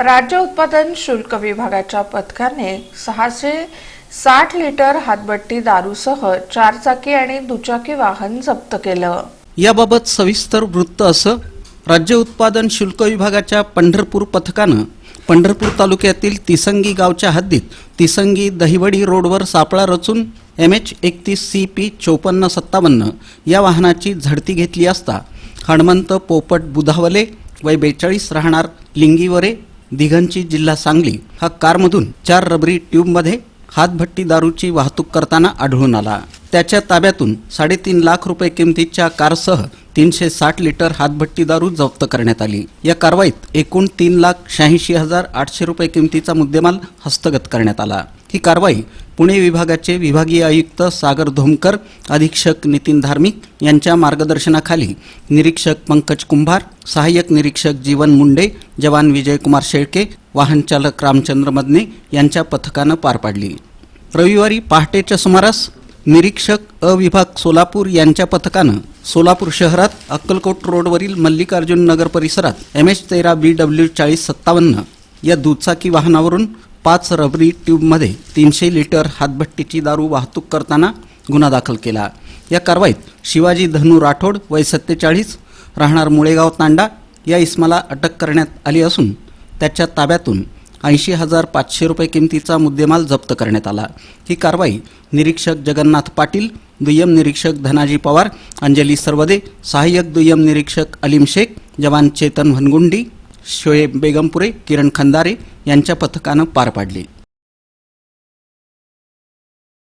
राज्य उत्पादन शुल्क विभागाच्या पथकाने सहाशे साठ लिटर हातबट्टी दारूसह चारचाकी आणि दुचाकी वाहन जप्त केलं. याबाबत सविस्तर वृत्त असं राज्य उत्पादन शुल्क विभागाच्या पंढरपूर पथकानं पंढरपूर तालुक्यातील तिसंगी गावच्या हद्दीत तिसंगी दहिवडी रोडवर सापळा रचून एम एच एकतीस सी पी चौपन्न सत्तावन्न या वाहनाची झडती घेतली असता हणमंत पोपट बुधावले वय बेचाळीस राहणार लिंगीवरे दिघंची जिल्हा सांगली हा कारमधून चार रबरी ट्यूबमध्ये हातभट्टी दारूची वाहतूक करताना आढळून आला. त्याच्या ताब्यातून साडेतीन लाख रुपये किमतीच्या कारसह तीनशे साठ लिटर हातभट्टी दारू जप्त करण्यात आली. या कारवाईत एकूण तीन लाख शहाऐंशी हजार आठशे रुपये किमतीचा मुद्देमाल हस्तगत करण्यात आला. ही कारवाई पुणे विभागाचे विभागीय आयुक्त सागर धोमकर अधीक्षक नितीन धार्मिक यांच्या मार्गदर्शनाखाली निरीक्षक पंकज कुंभार सहाय्यक निरीक्षक जीवन मुंडे जवान विजयकुमार शेळके वाहन चालक रामचंद्र मदने यांच्या पथकानं पार पाडली. रविवारी पहाटेच्या सुमारास निरीक्षक अ विभाग सोलापूर यांच्या पथकानं सोलापूर शहरात अक्कलकोट रोडवरील मल्लिकार्जुन नगर परिसरात एम एच तेरा बी डब्ल्यू चाळीस सत्तावन्न या दुचाकी वाहनावरून पाच रबरी ट्यूबमध्ये तीनशे लिटर हातभट्टीची दारू वाहतूक करताना गुन्हा दाखल केला. या कारवाईत शिवाजी धनु राठोड वय सत्तेचाळीस राहणार मुळेगाव तांडा या इस्माला अटक करण्यात आली असून त्याच्या ताब्यातून ऐंशी हजार पाचशे रुपये किमतीचा मुद्देमाल जप्त करण्यात आला. ही कारवाई निरीक्षक जगन्नाथ पाटील दुय्यम निरीक्षक धनाजी पवार अंजली सरवदे सहाय्यक दुय्यम निरीक्षक अलीम शेख जवान चेतन भनगुंडी शोएब बेगमपुरे किरण खंदारे यांच्या पथकानं पार पाडली.